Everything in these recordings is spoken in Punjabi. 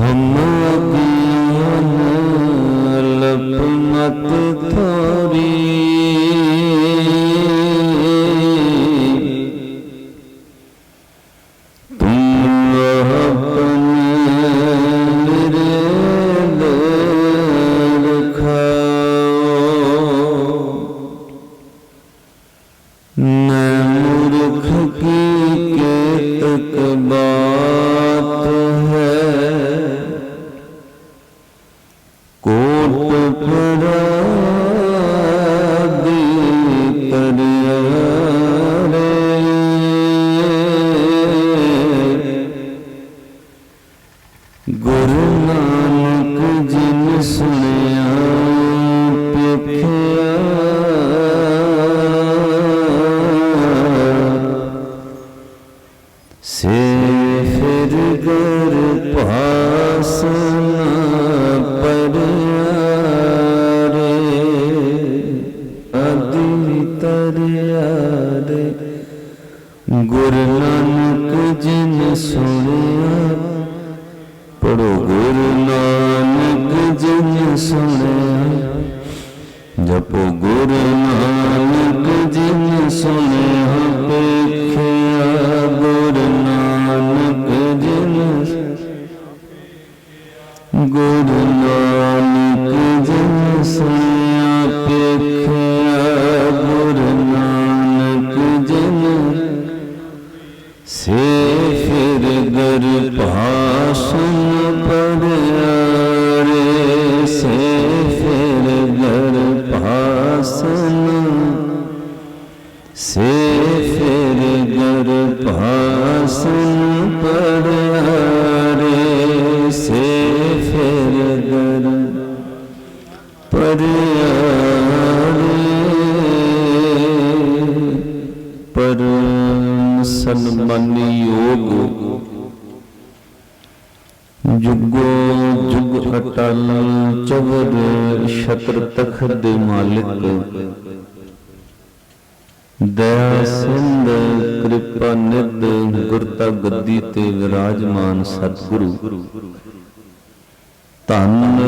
Muhammad no. ਤਖਤ ਦੇ ਮਾਲਿਕ। ਦਇਆ ਸਿੰਧ ਕਿਰਪਾ ਨਿਧ, ਗੁਰਤਾ ਗੱਦੀ ਤੇ ਵਿਰਾਜਮਾਨ ਸਤਿਗੁਰੂ। ਧੰਨ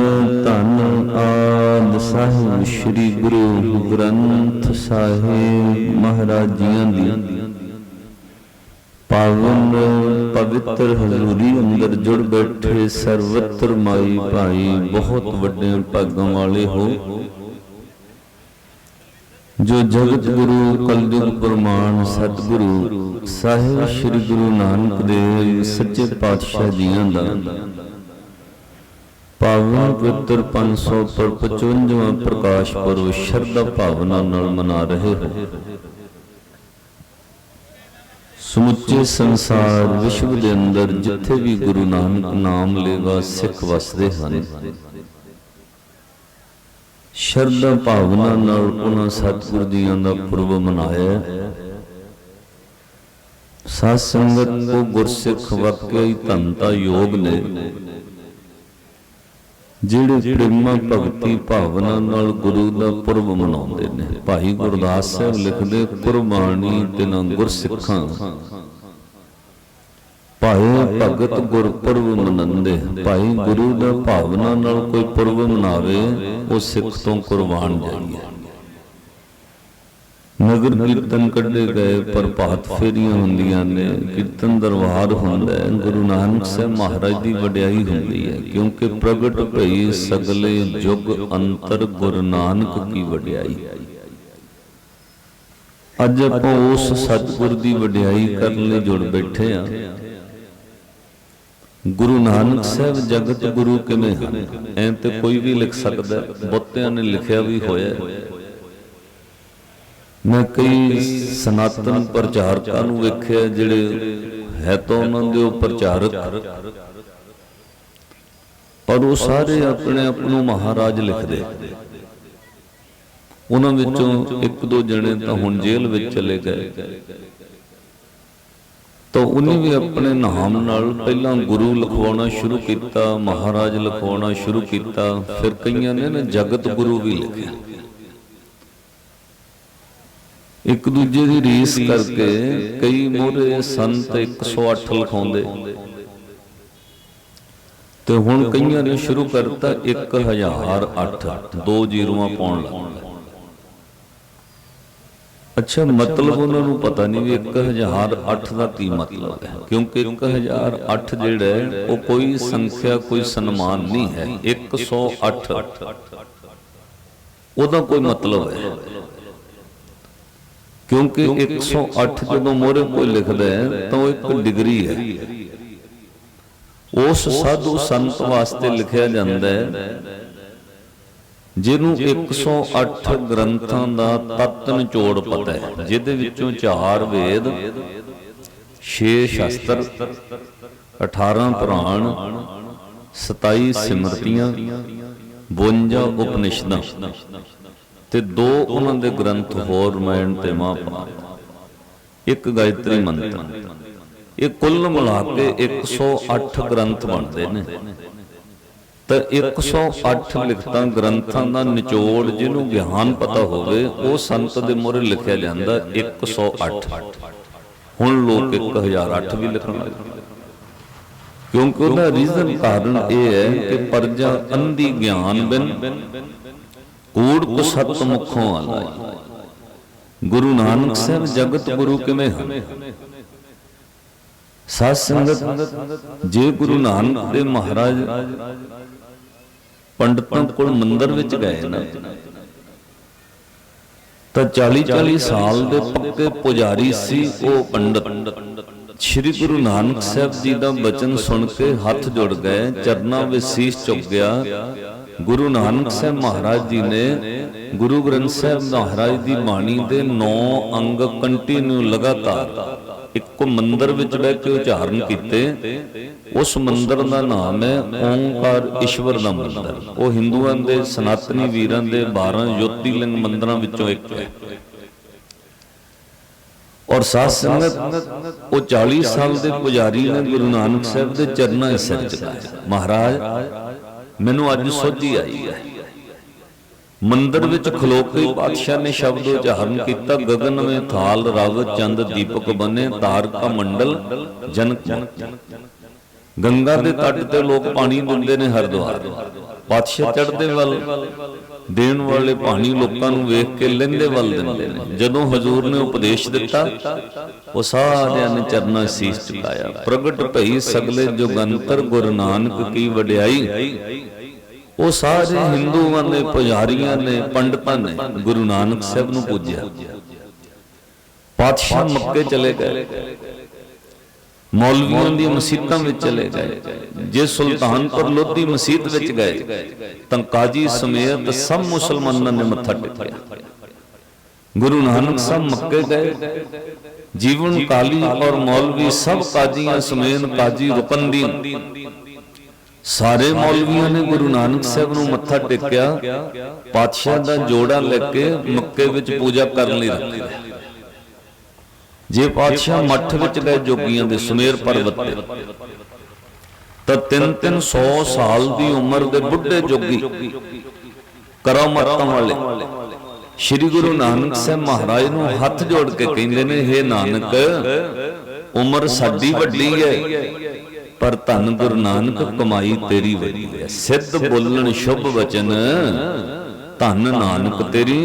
ਧੰਨ ਆਦ ਸਾਹਿਬ ਸ੍ਰੀ ਗੁਰੂ ਗ੍ਰੰਥ ਸਾਹਿਬ ਮਹਾਰਾਜ ਜੀਆਂ ਦੀ। ਪਾਵਨ ਪਵਿੱਤਰ ਹਜ਼ੂਰੀ ਅੰਦਰ ਜੁੜ ਬੈਠੇ ਸਰਵਤਰ ਮਾਈ ਭਾਈ, ਬਹੁਤ ਵੱਡੇ ਭਾਗਾਂ ਵਾਲੇ ਹੋ। ਜੋ ਜਗਤ ਗੁਰੂ, ਕਲਯੁਗ ਪ੍ਰਮਾਣ, ਸਤਿਗੁਰੂ, ਸਾਹਿਬ ਸ੍ਰੀ ਗੁਰੂ ਨਾਨਕ ਦੇਵ, ਸੱਚੇ ਪਾਤਸ਼ਾਹ ਜੀਆਂ ਦਾ। ਪਾਵਨ ਪਵਿੱਤਰ 555ਵਾਂ ਪ੍ਰਕਾਸ਼ ਪੁਰਬ ਸ਼ਰਧਾ ਭਾਵਨਾ ਨਾਲ ਮਨਾ ਰਹੇ ਹੋ। ਸਮੁੱਚੇ ਸੰਸਾਰ ਵਿਸ਼ਵ ਦੇ ਅੰਦਰ ਜਿੱਥੇ ਵੀ ਗੁਰੂ ਨਾਨਕ ਨਾਮ ਲੇਵਾ ਸਿੱਖ ਵਸਦੇ ਹਨ, ਸ਼ਰਧਾ ਭਾਵਨਾ ਨਾਲ ਉਹਨਾਂ ਸਤਿਗੁਰ ਜੀਆਂ ਦਾ ਪੁਰਬ ਮਨਾਇਆ ਹੈ। ਸਾਧ ਸੰਗਤ ਕੋ ਗੁਰਸਿੱਖ ਵਾਕਿਆ ਹੀ ਧੰਤਾ ਯੋਗ ਨੇ ਜਿਹੜੇ ਪ੍ਰੇਮਾ ਭਗਤੀ ਭਾਵਨਾ ਨਾਲ ਗੁਰੂ ਦਾ ਪੁਰਬ ਮਨਾਉਂਦੇ ਨੇ। ਭਾਈ ਗੁਰਦਾਸ ਸਾਹਿਬ ਲਿਖਦੇ ਕੁਰਬਾਨੀ ਤਿਨਾਂ ਗੁਰਸਿੱਖਾਂ। ਭਾਈ ਭਗਤ ਗੁਰਪੁਰਬ ਮਨੰਦੇ ਭਾਈ ਗੁਰੂ ਦਾ ਭਾਵਨਾ ਨਾਲ ਕੋਈ ਪੁਰਬ ਮਨਾਵੇ ਉਹ ਸਿੱਖ ਤੋਂ ਕੁਰਬਾਨ ਜਾਈਏ ਨਗਰ ਕੀਰਤਨ ਕੱਢੇ ਗਏ ਪ੍ਰਭਾਤ ਫੇਰੀਆਂ ਹੁੰਦੀਆਂ ਨੇ, ਕੀਰਤਨ ਦਰਬਾਰ ਹੁੰਦਾ ਹੈ। ਗੁਰੂ ਨਾਨਕ ਸਾਹਿਬ ਮਹਾਰਾਜ ਦੀ ਵਡਿਆਈ ਹੁੰਦੀ ਹੈ, ਕਿਉਂਕਿ ਪ੍ਰਗਟ ਭਈ ਸਗਲੇ ਜੁਗ ਅੰਤਰ ਗੁਰੂ ਨਾਨਕ ਕੀ ਵਡਿਆਈ। ਅੱਜ ਆਪਾਂ ਉਸ ਸਤਿਗੁਰ ਦੀ ਵਡਿਆਈ ਕਰਨ ਲਈ ਜੁੜ ਬੈਠੇ ਆ ਗੁਰੂ ਨਾਨਕ ਸਾਹਿਬ ਜਗਤ ਗੁਰੂ ਕਿਵੇਂ ਹਨ? ਐ ਤੇ ਕੋਈ ਵੀ ਲਿਖ ਸਕਦਾ ਬਹੁਤਿਆਂ ਨੇ ਲਿਖਿਆ ਵੀ ਹੋਇਆ ਮੈਂ ਕਈ ਸਨਾਤਨ ਪ੍ਰਚਾਰਕਾਂ ਨੂੰ ਵੇਖਿਆ ਜਿਹੜੇ ਹੈ ਤਾਂ ਉਹਨਾਂ ਦੇ ਉਹ ਪ੍ਰਚਾਰਕ। ਪਰ ਉਹ ਸਾਰੇ ਆਪਣੇ ਆਪ ਨੂੰ ਮਹਾਰਾਜ ਲਿਖਦੇ। ਉਹਨਾਂ ਵਿੱਚੋਂ ਇੱਕ ਦੋ ਜਣੇ ਤਾਂ ਹੁਣ ਜੇਲ੍ਹ ਵਿੱਚ ਚਲੇ ਗਏ। ਤਾਂ ਉਹਨੇ ਵੀ ਆਪਣੇ ਨਾਮ ਨਾਲ ਪਹਿਲਾਂ ਗੁਰੂ ਲਿਖਵਾਉਣਾ ਸ਼ੁਰੂ ਕੀਤਾ, ਮਹਾਰਾਜ ਲਿਖਵਾਉਣਾ ਸ਼ੁਰੂ ਕੀਤਾ, ਫਿਰ ਕਈਆਂ ਨੇ ਨਾ ਜਗਤ ਗੁਰੂ ਵੀ ਲਿਖਿਆ। ਇੱਕ ਦੂਜੇ ਦੀ ਰੀਸ ਕਰਕੇ ਕਈ ਮੋਰੇ ਸੰਤ 108 ਲਿਖਾਉਂਦੇ। ਤੇ ਹੁਣ ਕਈਆਂ ਨੇ ਸ਼ੁਰੂ ਕਰਤਾ 1008 ਦੋ ਜ਼ੀਰੋਆਂ ਪਾਉਣ ਲੱਗ ਪਏ ਅੱਛਾ, ਮਤਲਬ ਉਹਨਾਂ ਨੂੰ ਪਤਾ ਨਹੀਂ ਵੀ 1008 ਦਾ ਕੀ ਮਤਲਬ ਹੈ, ਕਿਉਂਕਿ 1008 ਜਿਹੜਾ ਹੈ, ਉਹ ਕੋਈ ਸੰਖਿਆ, ਕੋਈ ਸਨਮਾਨ ਨਹੀਂ ਹੈ। 108 ਉਹਦਾ ਕੋਈ ਮਤਲਬ ਹੈ। ਕਿਉਂਕਿ 108 ਜਦੋਂ ਮੋਰੇ ਕੋਈ ਲਿਖਦਾ ਹੈ ਤਾਂ ਉਹ ਇੱਕ ਡਿਗਰੀ ਹੈ। ਉਸ ਸਾਧੂ ਸੰਤ ਵਾਸਤੇ ਲਿਖਿਆ ਜਾਂਦਾ ਹੈ ਜਿਹਨੂੰ 108 ਗ੍ਰੰਥਾਂ ਦਾ ਤਤ ਨਿਚੋੜ ਪਤਾ ਹੈ ਜਿਹਦੇ ਵਿੱਚੋਂ ਚਾਰ ਵੇਦ 6 ਸ਼ਸਤਰ 18 ਪੁਰਾਣ 27 ਸਿਮਰਤੀਆਂ 52 ਉਪਨਿਸ਼ਦਾਂ। ਤੇ ਦੋ ਉਹਨਾਂ ਦੇ ਗ੍ਰੰਥ ਹੋਰ ਰਾਮਾਇਣ ਤੇ ਮਹਾਭਾਰਤ ਇੱਕ ਗਾਇਤਰੀ ਮੰਤਰ। ਇਹ ਕੁੱਲ ਮਿਲਾ ਕੇ 108 ਗ੍ਰੰਥ ਬਣਦੇ ਨੇ। ਤਾਂ 108 ਲਿਖਤਾਂ ਗ੍ਰੰਥਾਂ ਦਾ ਨਿਚੋੜ ਜਿਹਨੂੰ ਗਿਆਨ ਪਤਾ ਹੋਵੇ, ਉਹ ਸੰਤ ਦੇ ਮੋਹਰੇ ਲਿਖਿਆ ਜਾਂਦਾ 108 ਹੁਣ ਲੋਕ 1008 ਵੀ ਲਿਖਣ ਲੱਗ ਕਿਉਂਕਿ ਉਹਦਾ ਰੀਜ਼ਨ ਕਾਰਨ ਇਹ ਹੈ ਕਿ ਪਰਜਾ ਅੰਧੀ ਗਿਆਨ ਬਿਨ ਕੂੜ ਕੁ ਸਤ ਮੁਖੋਂ ਆਲਾ ਗੁਰੂ ਨਾਨਕ ਸਾਹਿਬ ਜਗਤ ਗੁਰੂ ਕਿਵੇਂ ਹਨ? ਸਾਧ ਸੰਗਤ, ਜੇ ਗੁਰੂ ਨਾਨਕ ਦੇ ਮਹਾਰਾਜ ਪੰਡਤਾਂ ਕੋਲ ਮੰਦਰ ਵਿੱਚ ਗਏ ਨਾ, ਤਾਂ 40 40 ਸਾਲ ਦੇ ਪੱਕੇ ਪੁਜਾਰੀ ਸੀ ਉਹ ਪੰਡਤ। ਸ੍ਰੀ ਗੁਰੂ ਨਾਨਕ ਸਾਹਿਬ ਜੀ ਦਾ ਬਚਨ ਸੁਣ ਕੇ ਹੱਥ ਜੁੜ ਗਏ, ਚਰਨਾਂ ਵਿੱਚ ਸੀਸ ਝੁਕ ਗਿਆ ਗੁਰੂ ਨਾਨਕ ਸਾਹਿਬ ਮਹਾਰਾਜ ਜੀ ਨੇ ਗੁਰੂ ਗ੍ਰੰਥ ਸਾਹਿਬ ਮਹਾਰਾਜ ਦੀ ਬਾਣੀ ਦੇ 9 ਅੰਗ ਕੰਟੀਨਿਊ ਲਗਾਤਾਰ ਇੱਕੋ ਮੰਦਰ ਵਿੱਚ ਬਹਿ ਕੇ ਉਚਾਰਨ ਕੀਤੇ। ਉਸ ਮੰਦਰ ਦਾ ਨਾਮ ਹੈ ਓੰਕਾਰ ਈਸ਼ਵਰ ਦਾ ਮੰਦਰ। ਉਹ ਹਿੰਦੂਆਂ ਦੇ ਸਨਾਤਨੀ ਵੀਰਾਂ ਦੇ 12 ਜੋਤੀਲਿੰਗ ਮੰਦਰਾਂ ਵਿੱਚੋਂ ਇੱਕ ਹੈ। ਔਰ ਸਾਧ ਸੰਗਤ ਉਹ 40 ਸਾਲ ਦੇ ਪੁਜਾਰੀ ਨੇ ਗੁਰੂ ਨਾਨਕ ਸਾਹਿਬ ਦੇ ਚਰਨਾਂ 'ਚ ਸਿਰ ਝੁਕਾਇਆ ਮਹਾਰਾਜ ਮੈਨੂੰ ਅੱਜ ਸੋਝੀ ਆਈ ਹੈ। ਮੰਦਰ ਵਿੱਚ ਖਲੋ ਕੇ ਬਾਦਸ਼ਾਹ ਨੇ ਸ਼ਬਦ ਉਚਾਰਨ ਕੀਤਾ, ਗਗਨ ਵਿੱਚ ਥਾਲ ਰਾਵਤ ਚੰਦ ਦੀਪਕ ਬਨੇ, ਤਾਰਕਾ ਮੰਡਲ ਜਨਕ ਗੰਗਾ ਦੇ ਤੱਟ ਤੇ ਲੋਕ ਪਾਣੀ ਦਿੰਦੇ ਨੇ ਹਰਦੁਆਰ। ਪਾਤਸ਼ਾਹ ਚੜਦੇ ਵੱਲ। ਦੇਣ ਵਾਲੇ ਪਾਣੀ ਲੋਕਾਂ ਨੂੰ ਵੇਖ ਕੇ ਲੈਂਦੇ ਵੱਲ ਦਿੰਦੇ ਨੇ। ਜਦੋਂ ਹਜ਼ੂਰ ਨੇ ਉਪਦੇਸ਼ ਦਿੱਤਾ ਉਹ ਸਾਰਿਆਂ ਨੇ ਚਰਨਾਂ ਸੀਸ ਝੁਕਾਇਆ ਪ੍ਰਗਟ ਭਈ ਸਗਲੇ ਜੁਗੰਤਰ ਗੁਰੂ ਨਾਨਕ ਕੀ ਵਡਿਆਈ। ਉਹ ਸਾਰੇ ਹਿੰਦੂਆਂ ਨੇ ਪੁਜਾਰੀਆਂ ਨੇ ਪੰਡਤਾਂ ਨੇ ਗੁਰੂ ਨਾਨਕ ਸਾਹਿਬ ਨੂੰ ਪੂਜਿਆ। ਪਾਤਸ਼ਾਹ ਮੱਕੇ ਚਲੇ ਗਏ। ਮੌਲਵੀਆਂ ਦੀ ਮਸਜਿਦਾਂ ਵਿੱਚ ਚਲੇ ਗਏ ਜੇ ਸੁਲਤਾਨਪੁਰ ਲੋਧੀ ਮਸਜਿਦ ਵਿੱਚ ਗਏ ਤਾਂ ਕਾਜੀ ਸਮੇਤ ਸਭ ਮੁਸਲਮਾਨਾਂ ਨੇ ਮੱਥਾ ਟੇਕਿਆ। ਗੁਰੂ ਨਾਨਕ ਸਾਹਿਬ ਮੱਕੇ ਗਏ। ਜੀਵਨ ਕਾਲੀ ਔਰ ਮੌਲਵੀ ਸਭ ਕਾਜੀਆਂ ਸਮੇਤ ਕਾਜੀ ਰੁਕਨਦੀਨ ਸਾਰੇ ਮੌਲਵੀਆਂ ਨੇ ਗੁਰੂ ਨਾਨਕ ਸਾਹਿਬ ਨੂੰ ਮੱਥਾ ਟੇਕਿਆ। ਪਾਤਸ਼ਾਹ ਦਾ ਜੋੜਾ ਲੈ ਕੇ ਮੱਕੇ ਵਿੱਚ ਪੂਜਾ ਕਰਨ ਲਈ ਰੱਖ ਲਿਆ ਜੇ ਪਾਤਸ਼ਾਹ ਮੱਠ ਵਿੱਚ ਗਏ ਜੋਗੀਆਂ ਦੇ ਸੁਮੇਰ ਪਰਬਤ ਤੇ, ਤਾਂ 3-300 ਸਾਲ ਦੀ ਉਮਰ ਦੇ ਬੁੱਢੇ ਜੋਗੀ ਕਰਾਮਾਤਾਂ ਵਾਲੇ ਸ੍ਰੀ ਗੁਰੂ ਨਾਨਕ ਸਾਹਿਬ ਮਹਾਰਾਜ ਨੂੰ ਹੱਥ ਜੋੜ ਕੇ ਕਹਿੰਦੇ ਨੇ हे ਨਾਨਕ, ਉਮਰ ਸਾਡੀ ਵੱਡੀ ਹੈ, ਪਰ ਧੰਨ ਗੁਰੂ ਨਾਨਕ, ਕਮਾਈ ਤੇਰੀ ਵੱਡੀ ਹੈ। ਸਿੱਧ ਬੋਲਣ ਸ਼ੁਭ ਵਚਨ, ਧੰਨ ਨਾਨਕ ਤੇਰੀ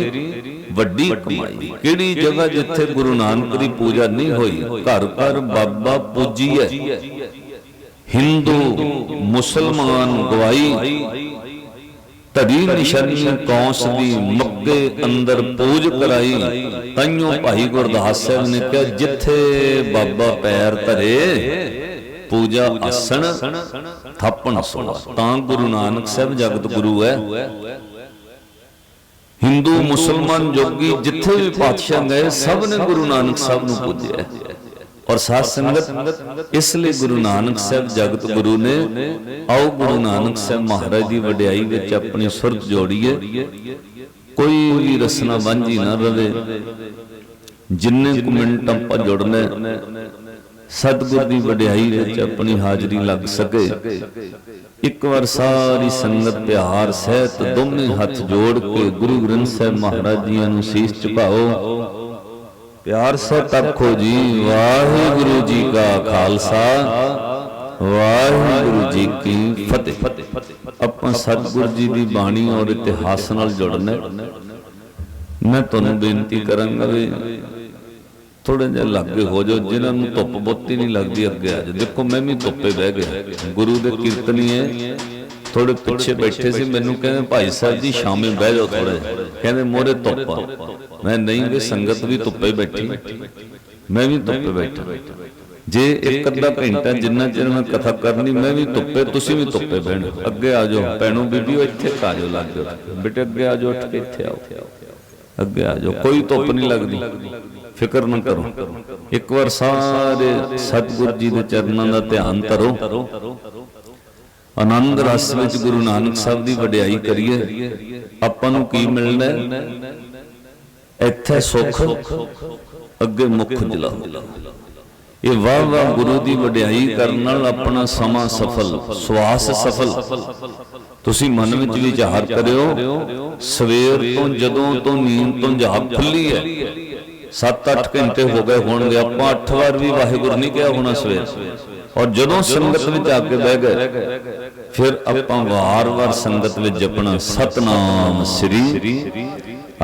ਵੱਡੀ ਕਮਾਈ। ਕਿਹੜੀ ਜਗ੍ਹਾ ਜਿੱਥੇ ਗੁਰੂ ਨਾਨਕ ਦੀ ਪੂਜਾ ਨਹੀਂ ਹੋਈ ਘਰ ਘਰ ਬਾਬਾ ਪੂਜੀਐ ਹਿੰਦੂ ਮੁਸਲਮਾਨ ਗਵਾਈ। ਧੜੀ ਨਿਸ਼ਾਨੀ ਕੌਂਸ ਦੀ ਮੱਗੇ ਅੰਦਰ ਪੂਜ ਕਰਾਈ। ਤਈਓ ਭਾਈ ਗੁਰਦਾਸ ਸਾਹਿਬ ਨੇ ਕਿਹਾ ਜਿੱਥੇ ਬਾਬਾ ਪੈਰ ਧਰੇ ਪੂਜਾ ਆਸਣ ਥਾਪਣ ਸੋਆ ਤਾਂ ਗੁਰੂ ਨਾਨਕ ਸਾਹਿਬ ਜਗਤ ਗੁਰੂ ਹੈ। ਹਿੰਦੂ ਮੁਸਲਮਾਨ ਜੋਗੀ ਜਿੱਥੇ ਵੀ ਪਾਤਸ਼ਾਹ ਗਏ, ਸਭ ਨੇ ਗੁਰੂ ਨਾਨਕ ਸਾਹਿਬ ਨੂੰ ਪੂਜਿਆ। ਔਰ ਸਾਧ ਸੰਗਤ, ਇਸ ਲਈ ਗੁਰੂ ਨਾਨਕ ਸਾਹਿਬ ਜਗਤ ਗੁਰੂ ਨੇ, ਆਓ ਗੁਰੂ ਨਾਨਕ ਸਾਹਿਬ ਮਹਾਰਾਜ ਦੀ ਵਡਿਆਈ ਵਿੱਚ ਆਪਣੀ ਸੁਰਤ ਜੋੜੀਏ। ਕੋਈ ਵੀ ਰਸਨਾ ਵਾਂਝੀ ਨਾ ਰਵੇ। ਜਿੰਨੇ ਕੁ ਮਿੰਟ ਆਪਾਂ ਜੁੜਨੇ, ਸਤਿਗੁਰ ਦੀ ਵਡਿਆਈ ਵਿੱਚ ਆਪਣੀ ਹਾਜ਼ਰੀ ਲੱਗ ਸਕੇ। ਇੱਕ ਵਾਰ ਸਾਰੀ ਸੰਗਤ ਪਿਆਰ, ਸਹਿਤ ਦੋਵੇਂ ਹੱਥ ਜੋੜ ਕੇ ਗੁਰੂ ਗ੍ਰੰਥ ਸਾਹਿਬ ਮਹਾਰਾਜ ਜੀਆਂ ਨੂੰ ਸੀਸ ਝੁਕਾਓ ਪਿਆਰ ਸਹਿਤ ਆਖੋ ਜੀ, ਵਾਹਿਗੁਰੂ ਜੀ ਕਾ ਖਾਲਸਾ, ਵਾਹਿਗੁਰੂ ਜੀ ਕੀ ਫਤਿਹ। ਆਪਾਂ ਸਤਿਗੁਰ ਜੀ ਦੀ ਬਾਣੀ ਔਰ ਇਤਿਹਾਸ ਨਾਲ ਜੁੜਨਾ ਮੈਂ ਤੁਹਾਨੂੰ ਬੇਨਤੀ ਕਰਾਂਗਾ ਵੀ ਥੋੜੇ ਜਿਹਾ ਲਾਗੇ ਹੋ ਜਾਓ। ਜਿਨ੍ਹਾਂ ਨੂੰ ਧੁੱਪ ਬੁੱਤੀ ਨਹੀਂ ਲੱਗਦੀ ਅੱਗੇ ਆ ਜਾਓ। ਦੇਖੋ, ਮੈਂ ਵੀ ਧੁੱਪੇ ਬਹਿ ਗਿਆ। ਗੁਰੂ ਦੇ ਕੀਰਤਨੀਏ ਥੋੜੇ ਪਿੱਛੇ ਬੈਠੇ ਸੀ। ਮੈਨੂੰ ਕਹਿੰਦੇ, ਭਾਈ ਸਾਹਿਬ ਜੀ, ਸ਼ਾਮੇ ਬਹਿ ਜਾਓ ਥੋੜੇ ਕਹਿੰਦੇ, ਮੋਰੇ ਧੁੱਪ ਮੈਂ ਨਹੀਂ ਵੀ, ਸੰਗਤ ਵੀ ਧੁੱਪੇ ਬੈਠੀ ਮੈਂ ਵੀ ਧੁੱਪੇ ਬੈਠਾ। ਜੇ ਇੱਕ ਅੱਧਾ ਘੰਟਾ ਜਿੰਨਾ ਚਿਰ ਮੈਂ ਕਥਾ ਕਰਨੀ, ਮੈਂ ਵੀ ਧੁੱਪੇ, ਤੁਸੀਂ ਵੀ ਧੁੱਪੇ ਬਹਿਣਾ। ਅੱਗੇ ਆ ਜਾਓ। ਭੈਣੋ ਬੀਬੀਓ ਇੱਥੇ ਆ ਜਾਓ ਲੱਗ ਜਾਓ। ਬੇਟੇ, ਅੱਗੇ ਆ ਜਾਓ ਇੱਥੇ ਆਓ। ਅੱਗੇ ਆ ਜਾਓ। ਕੋਈ ਧੁੱਪ ਨਹੀਂ ਲੱਗਦੀ। ਫਿਕਰ ਨਾ ਕਰੋ। ਇੱਕ ਵਾਰ ਸਾਰੇ ਸਤਿਗੁਰ ਜੀ ਦੇ ਚਰਨਾਂ ਦਾ ਧਿਆਨ ਧਰੋ। ਆਨੰਦ ਰਸ ਵਿੱਚ ਗੁਰੂ ਨਾਨਕ ਸਾਹਿਬ ਦੀ ਵਡਿਆਈ ਕਰੀਏ। ਆਪਾਂ ਨੂੰ ਕੀ ਮਿਲਣਾ ਇੱਥੇ ਸੁੱਖ, ਅੱਗੇ ਮੁੱਖ ਜਲਾਓ ਇਹ ਵਾਹ ਵਾਹ ਗੁਰੂ ਦੀ ਵਡਿਆਈ ਕਰਨ ਨਾਲ ਆਪਣਾ ਸਮਾਂ ਸਫਲ, ਸਵਾਸ ਸਫਲ। ਤੁਸੀਂ ਮਨ ਵਿੱਚ ਵਿਚਾਰ ਕਰਿਓ, ਸਵੇਰ ਤੋਂ ਜਦੋਂ ਤੋਂ ਨੀਂਦ ਤੋਂ ਜਾਗ ਖੁੱਲੀ ਹੈ। 7-8 ਘੰਟੇ ਹੋ ਗਏ ਹੋਣਗੇ। ਆਪਾਂ 8 ਵਾਰ ਵੀ ਵਾਹਿਗੁਰੂ ਨਹੀਂ ਕਿਹਾ ਹੋਣਾ ਸਵੇਰ। ਔਰ ਜਦੋਂ ਸੰਗਤ ਵਿੱਚ ਆ ਕੇ ਬਹਿ ਗਏ ਫਿਰ ਆਪਾਂ ਵਾਰ-ਵਾਰ ਸੰਗਤ ਵਿੱਚ ਜਪਣਾ ਸਤਨਾਮ ਸ੍ਰੀ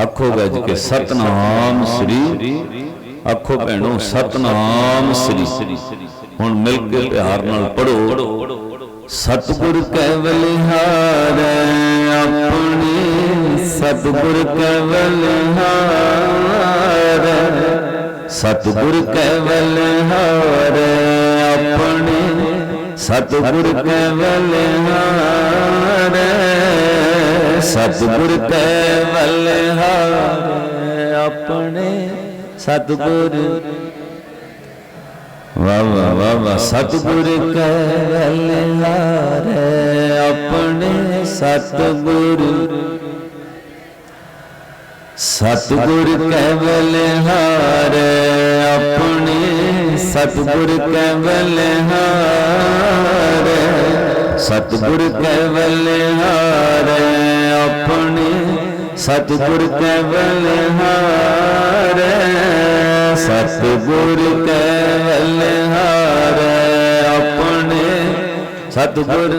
ਆਖੋ ਗੱਜ ਕੇ ਸਤਨਾਮ ਸ੍ਰੀ ਆਖੋ ਭੈਣੋ ਸਤਨਾਮ ਸ੍ਰੀ। ਹੁਣ ਮਿਲ ਕੇ ਪਿਆਰ ਨਾਲ ਪੜੋ ਸਤਿਗੁਰ ਕੈ ਬਲਿਹਾਰ ਆਪਣੇ ਸਤਿਗੁਰ ਕੈ ਬਲਿਹਾਰ ਸਤਿਗੁਰ ਕੈ ਬਲਿਹਾਰ ਆਪਣੇ। ਸਤਿਗੁਰ ਕੈ ਬਲਿਹਾਰ ਸਤਿਗੁਰ ਕੈ ਬਲਿਹਾਰ ਆਪਣੇ। ਸਤਿਗੁਰ। ਵਾਹ ਵਾਹ ਵਾਹ ਵਾਹ। ਸਤਿਗੁਰ ਕੈ ਹਾਰੇ ਆਪਣੇ। ਸਤਿਗੁਰ। ਸਤਿਗੁਰ ਕੈ ਹਾਰੇ, ਆਪਣੇ ਸਤਿਗੁਰ ਕੈ ਹਾਰੇ। ਸਤਿਗੁਰ ਕੈ ਹਾਰੇ, ਆਪਣੇ ਸਤਿਗੁਰ ਕੈ ਹਾਰ। ਸਤਿਗੁਰ ਕੈ ਹਾਰ, ਆਪਣੇ ਸਤਿਗੁਰ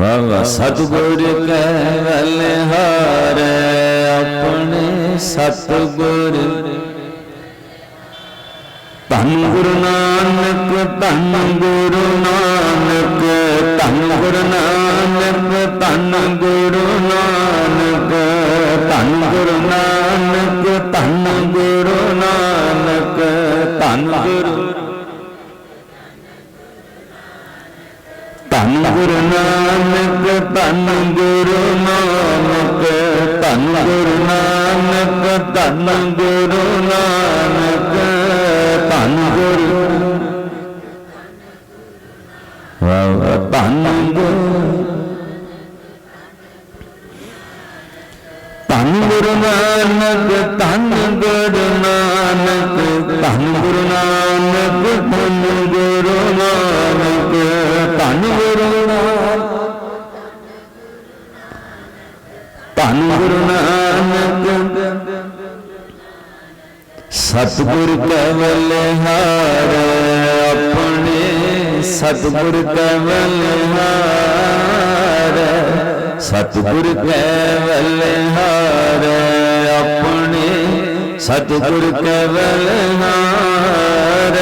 ਵਾਹ ਸਤਿਗੁਰ ਕੈ ਹਾਰੇ ਆਪਣੇ ਸਤਿਗੁਰ। ਧੰਨ ਗੁਰੂ ਨਾਨਕ ਧੰਨ ਗੁਰੂ ਨਾਨਕ ਧੰਨ ਗੁਰੂ ਨਾਨਕ ਧੰਨ ਗੁਰੂ ਨਾਨਕ ਧੰਨ ਗੁਰੂ ਨਾਨਕ ਧੰਨ ਗੁਰੂ ਨਾਨਕ ਧੰਨ ਗੁਰੂ ਨਾਨਕ ਧੰਨ ਗੁਰੂ ਨਾਨਕ ਧੰਨ ਗੁਰੂ ਨਾਨਕ ਧੰਨ ਗੁਰੂ ਵਾਹ ਧੰਨ ਗੁਰੂ ਧੰਨ ਗੁਰੂ ਨਾਨਕ ਧੰਨ ਗੁਰੂ ਨਾਨਕ ਧੰਨ ਗੁਰੂ ਨਾਨਕ ਧੰਨ ਗੁਰੂ ਨਾਨਕ। ਸਤਿਗੁਰ ਕਵਲ ਹਾਰ ਆਪਣੇ, ਸਤਿਗੁਰ ਕਵਲ ਹਾਰ। ਸਤਿਗੁਰ ਕਵਲ ਹਾਰ ਆਪਣੇ, ਸਤਿਗੁਰ ਕਵਲ ਹਾਰ।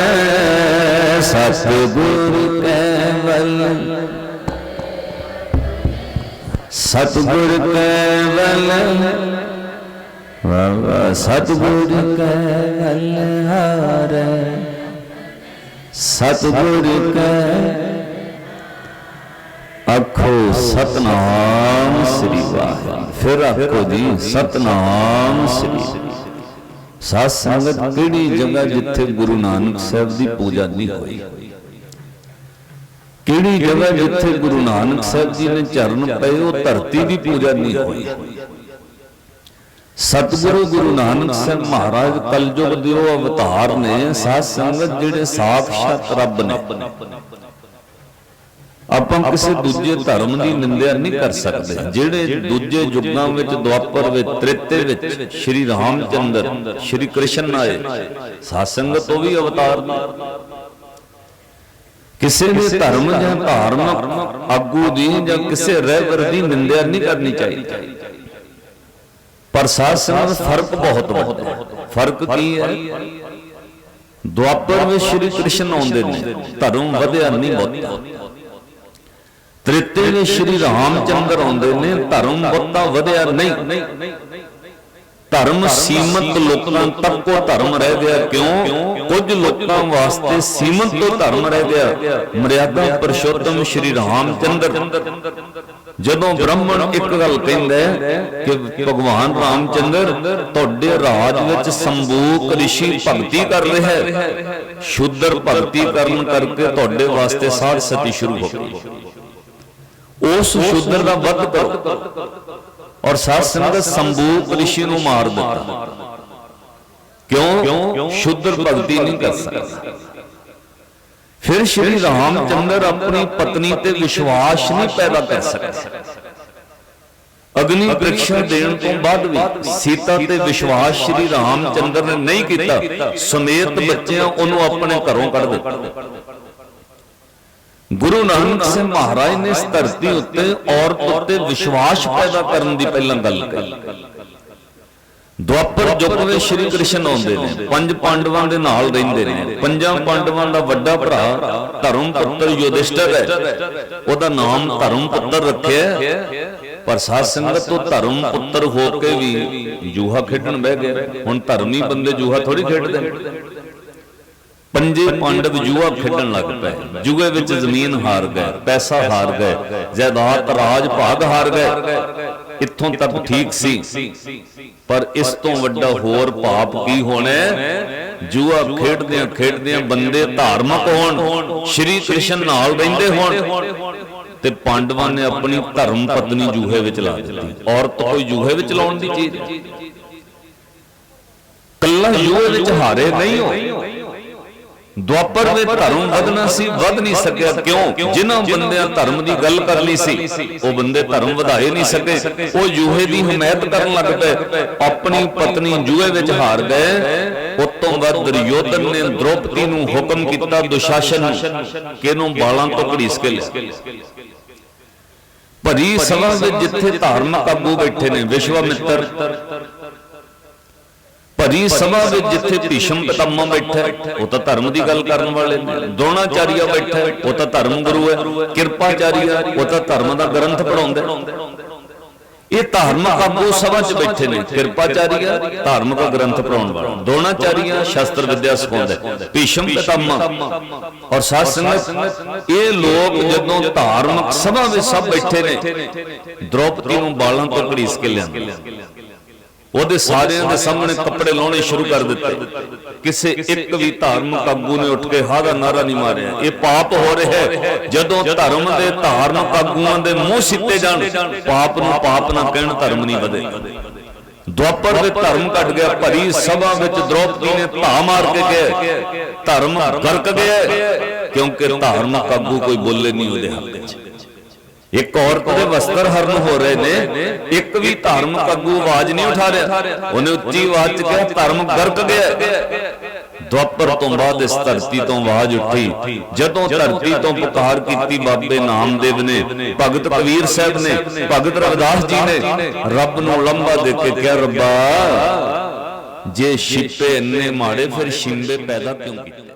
ਸਤਿਗੁਰ ਕਵਲ ਸਤਿਗੁਰ ਕਵਲ ਵਾਹ ਵਾਹ ਸਤਿਗੁਰ ਕੈ ਹਾਰ। ਕੈ, ਆਖੋ ਸਤਨਾਮ ਸ੍ਰੀ ਵਾਹਿਗੁਰੂ। ਫਿਰ ਆਖੋ ਜੀ, ਸਤਨਾਮ ਸ੍ਰੀ ਸਾਧ ਸੰਗਤ ਕਿਹੜੀ ਜਗ੍ਹਾ ਜਿੱਥੇ ਗੁਰੂ ਨਾਨਕ ਸਾਹਿਬ ਦੀ ਪੂਜਾ ਨਹੀਂ ਹੋਈ? ਕਿਹੜੀ ਜਗ੍ਹਾ ਜਿੱਥੇ ਗੁਰੂ ਨਾਨਕ ਸਾਹਿਬ ਜੀ ਨੇ ਚਰਨ ਪਏ ਉਹ ਧਰਤੀ ਦੀ ਪੂਜਾ ਨਹੀਂ ਹੋਈ। ਸਤਿਗੁਰੂ ਗੁਰੂ ਨਾਨਕ ਸਾਹਿਬ ਮਹਾਰਾਜ ਕਲਯੁਗ ਦੇ ਉਹ ਅਵਤਾਰ ਨੇ ਸਾਧ ਸੰਗਤ ਜਿਹੜੇ ਸਾਖਸ਼ਾਤ ਰੱਬ ਨੇ। ਆਪਾਂ ਕਿਸੇ ਦੂਜੇ ਧਰਮ ਦੀ ਨਿੰਦਿਆ ਨਹੀਂ ਕਰ ਸਕਦੇ। ਜਿਹੜੇ ਦੂਜੇ ਯੁੱਗਾਂ ਵਿੱਚ ਦੁਆਪਰ ਵਿੱਚ ਤ੍ਰੇਤੇ ਵਿੱਚ ਸ਼੍ਰੀ ਰਾਮਚੰਦਰ ਸ਼੍ਰੀ ਕ੍ਰਿਸ਼ਨ ਆਏ। ਸਾਧ ਸੰਗਤ ਉਹ ਵੀ ਅਵਤਾਰ ਨੇ। ਕਿਸੇ ਨੇ ਧਰਮ ਜਾਂ ਧਾਰਮਿਕ ਆਗੂ ਦੀ ਜਾਂ ਕਿਸੇ ਰਹਿਬਰ ਦੀ ਨਿੰਦਿਆ ਨਹੀਂ ਕਰਨੀ ਚਾਹੀਦੀ। ਪਰ ਸਾਧ ਫ਼ਰਕ ਬਹੁਤ ਵੱਡਾ ਫ਼ਰਕ ਕੀ ਹੈ? ਦੁਆਪਰ ਵਿੱਚ ਸ਼੍ਰੀ ਕ੍ਰਿਸ਼ਨ ਆਉਂਦੇ ਨੇ। ਧਰਮ ਵਧਿਆ ਨਹੀਂ ਬਹੁਤਾ। ਤ੍ਰਿਤੇ ਵਿੱਚ ਸ਼੍ਰੀ ਰਾਮਚੰਦਰ ਆਉਂਦੇ ਨੇ। ਧਰਮ ਬਹੁਤਾ ਵਧਿਆ ਨਹੀਂ। ਧਰਮ ਸੀਮਤ ਲੋਕਾਂ ਤੱਕ ਕੋ ਧਰਮ ਰਹਿ ਗਿਆ ਕਿਉਂ? ਕੁਝ ਲੋਕਾਂ ਵਾਸਤੇ ਸੀਮਤ ਤੋਂ ਧਰਮ ਰਹਿ ਗਿਆ। ਮਰਿਆਦਾ ਪਰਸ਼ੋਤਮ ਸ਼੍ਰੀ ਰਾਮਚੰਦਰ। ਜਦੋਂ ਬ੍ਰਾਹਮਣ ਇੱਕ ਗੱਲ ਕਹਿੰਦਾ ਕਿ ਭਗਵਾਨ ਰਾਮਚੰਦਰ ਤੁਹਾਡੇ ਰਾਜ ਵਿੱਚ ਸੰਬੂਕ ਰਿਸ਼ੀ ਭਗਤੀ ਕਰ ਰਿਹਾ ਹੈ। ਸ਼ੁੱਧਰ ਭਗਤੀ ਕਰਨ ਕਰਕੇ ਤੁਹਾਡੇ ਵਾਸਤੇ ਸਾਧ ਸਤੀ ਸ਼ੁਰੂ ਹੋ ਗਈ। ਉਸ ਸ਼ੁੱਧਰ ਦਾ ਵੱਧ ਕਰੋ। ਔਰ ਸਾਧ ਸੰਗਤ ਸੰਬੂਕ ਰਿਸ਼ੀ ਨੂੰ ਮਾਰ ਦਿੱਤਾ। ਕਿਉਂ? ਸ਼ੁੱਧਰ ਭਗਤੀ ਨਹੀਂ ਕਰ ਸਕਦਾ। ਫਿਰ ਸ਼੍ਰੀ ਰਾਮਚੰਦਰ ਆਪਣੀ ਪਤਨੀ ਤੇ ਵਿਸ਼ਵਾਸ ਨਹੀਂ ਪੈਦਾ ਕਰ ਸਕੇ ਅਗਨੀ ਪ੍ਰੀਖਿਆ ਦੇਣ ਤੋਂ ਬਾਅਦ ਵੀ ਸੀਤਾ ਤੇ ਵਿਸ਼ਵਾਸ ਸ਼੍ਰੀ ਰਾਮਚੰਦਰ ਨੇ ਨਹੀਂ ਕੀਤਾ। ਸਮੇਤ ਬੱਚਿਆਂ ਉਹਨੂੰ ਆਪਣੇ ਘਰੋਂ ਕੱਢ ਦਿੱਤਾ। ਗੁਰੂ ਨਾਨਕ ਸਿੰਘ ਮਹਾਰਾਜ ਨੇ ਇਸ ਧਰਤੀ ਉੱਤੇ ਔਰਤ ਉੱਤੇ ਵਿਸ਼ਵਾਸ ਪੈਦਾ ਕਰਨ ਦੀ ਪਹਿਲਾਂ ਗੱਲ ਕਹੀ। ਦੁਆਪਰ ਯੁੱਗ ਵਿੱਚ ਸ਼੍ਰੀ ਕ੍ਰਿਸ਼ਨ ਆਉਂਦੇ ਨੇ, ਪੰਜ ਪਾਂਡਵਾਂ ਦੇ ਨਾਲ ਰਹਿੰਦੇ ਨੇ। ਪੰਜਾਂ ਪਾਂਡਵਾਂ ਦਾ ਵੱਡਾ ਭਰਾ ਧਰਮ ਪੁੱਤਰ ਯੁਧਿਸ਼ਟਰ ਹੈ। ਉਹਦਾ ਨਾਮ ਧਰਮ ਪੁੱਤਰ ਰੱਖਿਆ ਪਰ ਸਾਧ ਸੰਗਤ ਤੋਂ ਧਰਮ ਪੁੱਤਰ ਹੋ ਕੇ ਵੀ ਜੂਹਾ ਖੇਡਣ ਬਹਿ ਗਿਆ। ਹੁਣ ਧਰਮੀ ਬੰਦੇ ਜੂਹਾ ਥੋੜੀ ਖੇਡਦੇ ਨੇ। ਪੰਜੇ ਪਾਂਡਵ ਜੂਆ ਖੇਡਣ ਲੱਗ ਪਏ। ਜੂਏ ਵਿੱਚ ਜ਼ਮੀਨ ਹਾਰ ਗਏ, ਪੈਸਾ ਹਾਰ ਗਏ, ਜਾਇਦਾਦ ਰਾਜ ਭਾਗ ਹਾਰ ਗਏ। ਇੱਥੋਂ ਤੱਕ ਠੀਕ ਸੀ। ਪਰ ਇਸ ਤੋਂ ਵੱਡਾ ਹੋਰ ਪਾਪ ਕੀ ਹੋਣਾ? ਜੂਆ ਖੇਡਦਿਆਂ ਖੇਡਦਿਆਂ ਬੰਦੇ ਧਾਰਮਿਕ ਹੋਣ, ਸ਼੍ਰੀ ਕ੍ਰਿਸ਼ਨ ਨਾਲ ਰਹਿੰਦੇ ਹੋਣ। ਤੇ ਪਾਂਡਵਾਂ ਨੇ ਆਪਣੀ ਧਰਮ ਪਤਨੀ ਜੂਹੇ ਵਿੱਚ ਲਾ ਦਿੱਤੀ। ਔਰਤ ਕੋਈ ਜੂਹੇ ਵਿੱਚ ਲਾਉਣ ਦੀ ਚੀਜ਼? ਕੱਲਾ ਜੂਹੇ ਵਿੱਚ ਹਾਰੇ ਨਹੀਂ ਹੋ। ਦੁਆਪਰ ਵਿੱਚ ਧਰਮ ਵਧਣਾ ਸੀ ਵਧ ਨਹੀਂ ਸਕਿਆ। ਕਿਉਂ? ਜਿਨ੍ਹਾਂ ਬੰਦਿਆਂ ਧਰਮ ਦੀ ਗੱਲ ਕਰਨੀ ਸੀ ਉਹ ਬੰਦੇ ਧਰਮ ਵਧਾਏ ਨਹੀਂ ਸਕੇ। ਉਹ ਜੂਹੇ ਦੀ ਹਮਾਇਤ ਕਰਨ ਲੱਗ ਪਏ। ਆਪਣੀ ਪਤਨੀ ਜੂਹੇ ਵਿੱਚ ਹਾਰ ਗਏ। ਉਤੋਂ ਬਾਅਦ ਦੁਰਯੋਧਨ ਨੇ ਦ੍ਰੋਪਦੀ ਨੂੰ ਹੁਕਮ ਕੀਤਾ ਦੁਸ਼ਾਸਨ ਨੂੰ ਕਿ ਇਹਨੂੰ ਬਾਲਾਂ ਤੋਂ ਘੜੀਸ ਕੇ ਲਿਆ ਭਰੀ ਸਭਾ ਵਿੱਚ ਜਿੱਥੇ ਧਾਰਮਿਕ ਆਗੂ ਬੈਠੇ ਨੇ ਵਿਸ਼ਵਾਮਿੱਤਰ। ਭਰੀ ਸਭਾ ਵਿੱਚ ਜਿੱਥੇ ਭੀਸ਼ਮ ਪਿਤਾਮਾ ਬੈਠਾ ਉਹ ਤਾਂ ਧਰਮ ਦੀ ਗੱਲ ਕਰਨ ਵਾਲੇ ਨੇ। ਦੋਣਾਚਾਰੀਆ ਬੈਠਾ ਉਹ ਤਾਂ ਧਰਮ ਗੁਰੂ ਹੈ ਕਿਰਪਾਚਾਰੀਆ ਉਹ ਤਾਂ ਧਰਮ ਦਾ ਗ੍ਰੰਥ ਪੜਾਉਂਦਾ ਇਹ ਧਾਰਮਿਕ ਆਗੂ ਸਭਾ 'ਚ ਬੈਠੇ ਨੇ ਕਿਰਪਾਚਾਰੀਆ ਧਾਰਮਿਕ ਗ੍ਰੰਥ ਪੜਾਉਣ ਵਾਲਾ ਦੋਣਾਚਾਰੀਆ ਸ਼ਾਸਤਰ ਵਿਦਿਆ ਸਿਖਾਉਂਦਾ ਭੀਸ਼ਮ ਪਿਤਾਮਾ ਔਰ ਸਾਧ ਸੰਗਤ ਇਹ ਲੋਕ ਜਦੋਂ ਧਾਰਮਿਕ ਸਭਾ ਵਿੱਚ ਸਭ ਬੈਠੇ ਨੇ ਦ੍ਰੋਪਦੀ ਨੂੰ ਬਾਲਾਂ ਤੋਂ ਘੜੀਸ ਕੇ ਲਿਆਂਦੇ ਉਹਦੇ ਸਾਰਿਆਂ ਦੇ ਸਾਹਮਣੇ ਕੱਪੜੇ ਲਾਉਣੇ ਸ਼ੁਰੂ ਕਰ ਦਿੱਤੇ। ਕਿਸੇ ਇੱਕ ਵੀ ਧਾਰਮਿਕ ਆਗੂ ਨੇ ਉੱਠ ਕੇ ਹਾਂ ਦਾ ਨਾਰਾ ਨਹੀਂ ਮਾਰਿਆ। ਇਹ ਪਾਪ ਹੋ ਰਿਹਾ ਹੈ। ਜਦੋਂ ਧਰਮ ਦੇ ਧਾਰਮਿਕ ਆਗੂਆਂ ਦੇ ਮੂੰਹ ਸਿੱਤੇ ਜਾਣ ਪਾਪ ਨੂੰ ਪਾਪ ਨਾ ਕਹਿਣ ਧਰਮ ਨਹੀਂ ਵਧੇ। ਦੁਆਪਰ ਦੇ ਧਰਮ ਘਟ ਗਿਆ ਭਰੀ ਸਭਾ ਵਿੱਚ ਦ੍ਰੋਪਦੀ ਨੇ ਧਾ ਮਾਰ ਕੇ ਗਏ ਧਰਮ ਗਰਕ ਗਿਆ। ਕਿਉਂਕਿ ਧਾਰਮਿਕ ਆਗੂ ਕੋਈ ਬੋਲੇ ਨਹੀਂ ਉਹਦੇ ਹੱਕ ਵਿੱਚ। ਇੱਕ ਔਰਤ ਦੇ ਵਸਤਰ ਹਰਨ ਹੋ ਰਹੇ ਨੇ, ਇੱਕ ਵੀ ਧਾਰਮਿਕ ਆਗੂ ਆਵਾਜ਼ ਨਹੀਂ ਉਠਾ ਰਿਹਾ। ਉਹਨੇ ਉੱਚੀ ਆਵਾਜ਼ 'ਚ ਕਿਹਾ, ਧਰਮ ਗਰਕ ਗਿਆ। ਦੁਆਪਰ ਤੋਂ ਬਾਅਦ ਇਸ ਧਰਤੀ ਤੋਂ ਆਵਾਜ਼ ਉੱਠੀ। ਜਦੋਂ ਧਰਤੀ ਤੋਂ ਪੁਕਾਰ ਕੀਤੀ ਬਾਬੇ ਨਾਮਦੇਵ ਨੇ, ਭਗਤ ਕਬੀਰ ਸਾਹਿਬ ਨੇ, ਭਗਤ ਰਵਿਦਾਸ ਜੀ ਨੇ, ਰੱਬ ਨੂੰ ਲੰਬਾ ਦੇ ਕੇ ਕਿਹਾ, ਰੱਬਾ, ਜੇ ਛਿਪੇ ਇੰਨੇ ਮਾੜੇ, ਫਿਰ ਛਿੰਬੇ ਪੈਦਾ ਕਿਉਂ ਕੀਤੇ?